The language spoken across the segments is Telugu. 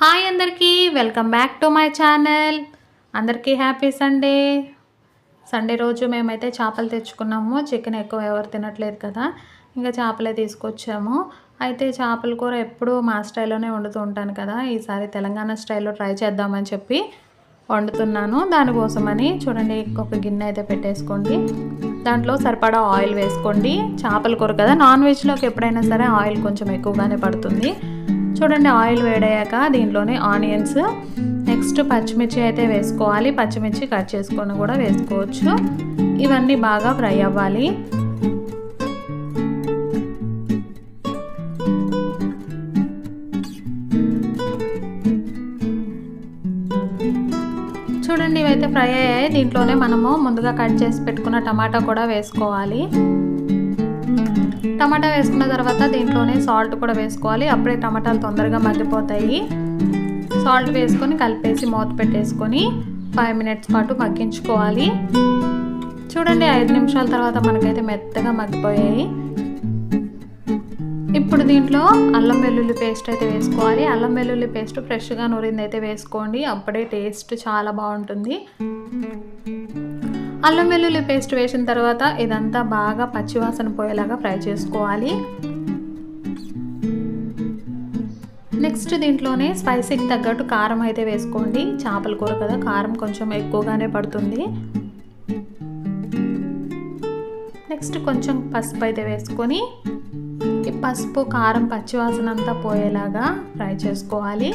హాయ్ అందరికీ welcome back to my channel. అందరికీ హ్యాపీ సండే. సండే రోజు మేమైతే చేపలు తెచ్చుకున్నాము. చికెన్ ఎక్కువ ఎవరు తినట్లేదు కదా ఇంకా చేపలే తీసుకొచ్చాము. అయితే చేపల కూర ఎప్పుడూ మా స్టైల్లోనే వండుతూ ఉంటాను కదా. ఈసారి తెలంగాణ స్టైల్లో ట్రై చేద్దామని చెప్పి వండుతున్నాను. దానికోసమని చూడండి ఒక గిన్నె అయితే పెట్టేసుకోండి. దాంట్లో సరిపడా ఆయిల్ వేసుకోండి. చేపల కూర కదా నాన్ వెజ్లోకి ఎప్పుడైనా సరే ఆయిల్ కొంచెం ఎక్కువగానే పడుతుంది. చూడండి ఆయిల్ వేడయ్యాక దీంట్లోనే ఆనియన్స్. నెక్స్ట్ పచ్చిమిర్చి అయితే వేసుకోవాలి. పచ్చిమిర్చి కట్ చేసుకొని కూడా వేసుకోవచ్చు. ఇవన్నీ బాగా ఫ్రై అవ్వాలి. చూడండి ఇవైతే ఫ్రై అయ్యాయి. దీంట్లోనే మనము ముందుగా కట్ చేసి పెట్టుకున్న టమాటా కూడా వేసుకోవాలి. టమాటా వేసుకున్న తర్వాత దీంట్లోనే సాల్ట్ కూడా వేసుకోవాలి. అప్పుడే టమాటాలు తొందరగా మగ్గిపోతాయి. సాల్ట్ వేసుకొని కలిపేసి మూత పెట్టేసుకొని ఫైవ్ మినిట్స్ పాటు మగ్గించుకోవాలి. చూడండి ఐదు నిమిషాల తర్వాత మనకైతే మెత్తగా మగ్గిపోయాయి. ఇప్పుడు దీంట్లో అల్లం వెల్లుల్లి పేస్ట్ అయితే వేసుకోవాలి. అల్లం వెల్లుల్లి పేస్ట్ ఫ్రెష్గా నూరింది అయితే వేసుకోండి. అప్పుడే టేస్ట్ చాలా బాగుంటుంది. అల్లం వెల్లుల్లి పేస్ట్ వేసిన తర్వాత ఇదంతా బాగా పచ్చివాసన పోయేలాగా ఫ్రై చేసుకోవాలి. నెక్స్ట్ దీంట్లోనే స్పైసీకి తగ్గట్టు కారం అయితే వేసుకోండి. చేపల కూర కదా కారం కొంచెం ఎక్కువగానే పడుతుంది. నెక్స్ట్ కొంచెం పసుపు అయితే వేసుకొని ఈ పసుపు కారం పచ్చివాసన అంతా పోయేలాగా ఫ్రై చేసుకోవాలి.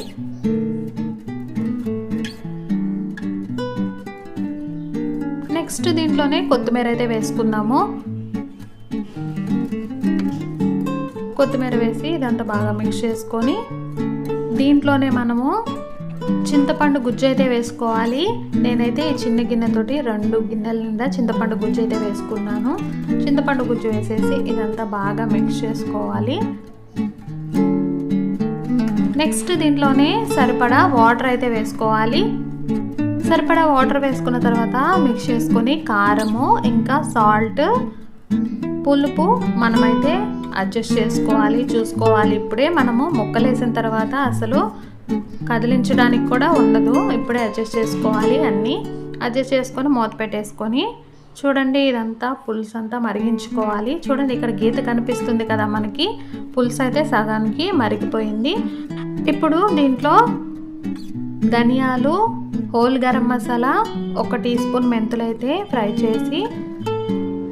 నెక్స్ట్ దీంట్లోనే కొత్తిమీర అయితే వేసుకుందాము. కొత్తిమీర వేసి ఇదంతా బాగా మిక్స్ చేసుకొని దీంట్లోనే మనము చింతపండు గుజ్జు అయితే వేసుకోవాలి. నేనైతే ఈ చిన్న గిన్నెతోటి రెండు గిన్నెల నిండా చింతపండు గుజ్జు అయితే వేసుకున్నాను. చింతపండు గుజ్జు వేసేసి ఇదంతా బాగా మిక్స్ చేసుకోవాలి. నెక్స్ట్ దీంట్లోనే సరిపడా వాటర్ అయితే వేసుకోవాలి. సరిపడా వాటర్ వేసుకున్న తర్వాత మిక్స్ చేసుకొని కారము ఇంకా సాల్ట్ పులుపు మనమైతే అడ్జస్ట్ చేసుకోవాలి చూసుకోవాలి. ఇప్పుడే మనము ముక్కలు వేసిన తర్వాత అసలు కదిలించడానికి కూడా ఉండదు. ఇప్పుడే అడ్జస్ట్ చేసుకోవాలి అన్నీ. అడ్జస్ట్ చేసుకొని మూత పెట్టేసుకొని చూడండి ఇదంతా పులుసు అంతా మరిగించుకోవాలి. చూడండి ఇక్కడ గీత కనిపిస్తుంది కదా మనకి. పులుసు అయితే సగానికి మరిగిపోయింది. ఇప్పుడు దీంట్లో ధనియాలు హోల్ గరం మసాలా ఒక టీ స్పూన్ మెంతులు అయితే ఫ్రై చేసి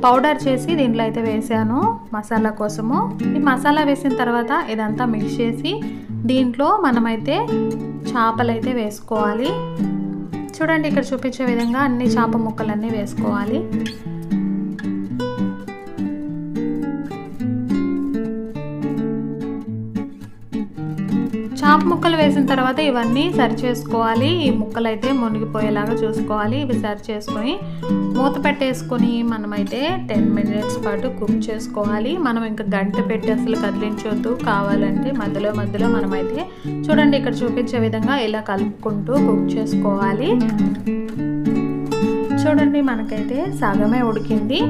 పౌడర్ చేసి దీంట్లో అయితే వేసాను మసాలా కోసము. ఈ మసాలా వేసిన తర్వాత ఇదంతా మిక్స్ చేసి దీంట్లో మనమైతే చేపలు అయితే వేసుకోవాలి. చూడండి ఇక్కడ చూపించే విధంగా అన్ని చేప ముక్కలన్నీ వేసుకోవాలి. చాప ముక్కలు వేసిన తర్వాత ఇవన్నీ సరి చేసుకోవాలి. ఈ ముక్కలు అయితే మునిగిపోయేలాగా చూసుకోవాలి. ఇవి సరి చేసుకొని మూత పెట్టేసుకొని మనమైతే టెన్ మినిట్స్ పాటు కుక్ చేసుకోవాలి. మనం ఇంకా గంట పెట్టి అసలు కదిలించొద్దు. కావాలంటే మధ్యలో మధ్యలో మనమైతే చూడండి ఇక్కడ చూపించే విధంగా ఇలా కలుపుకుంటూ కుక్ చేసుకోవాలి. చూడండి మనకైతే సగమే ఉడికింది.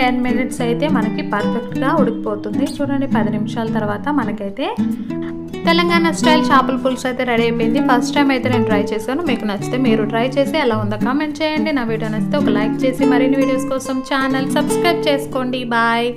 టెన్ మినిట్స్ అయితే మనకి పర్ఫెక్ట్గా ఉడికిపోతుంది. చూడండి పది నిమిషాల తర్వాత మనకైతే తెలంగాణ స్టైల్ చేపల పులుసు అయితే రెడీ అయిపోయింది. ఫస్ట్ టైం అయితే నేను ట్రై చేశాను. మీకు నచ్చితే మీరు ట్రై చేసి ఎలా ఉందో కామెంట్ చేయండి. నా వీడియో నచ్చితే ఒక లైక్ చేసి మరిన్ని వీడియోస్ కోసం ఛానల్ సబ్స్క్రైబ్ చేసుకోండి. బాయ్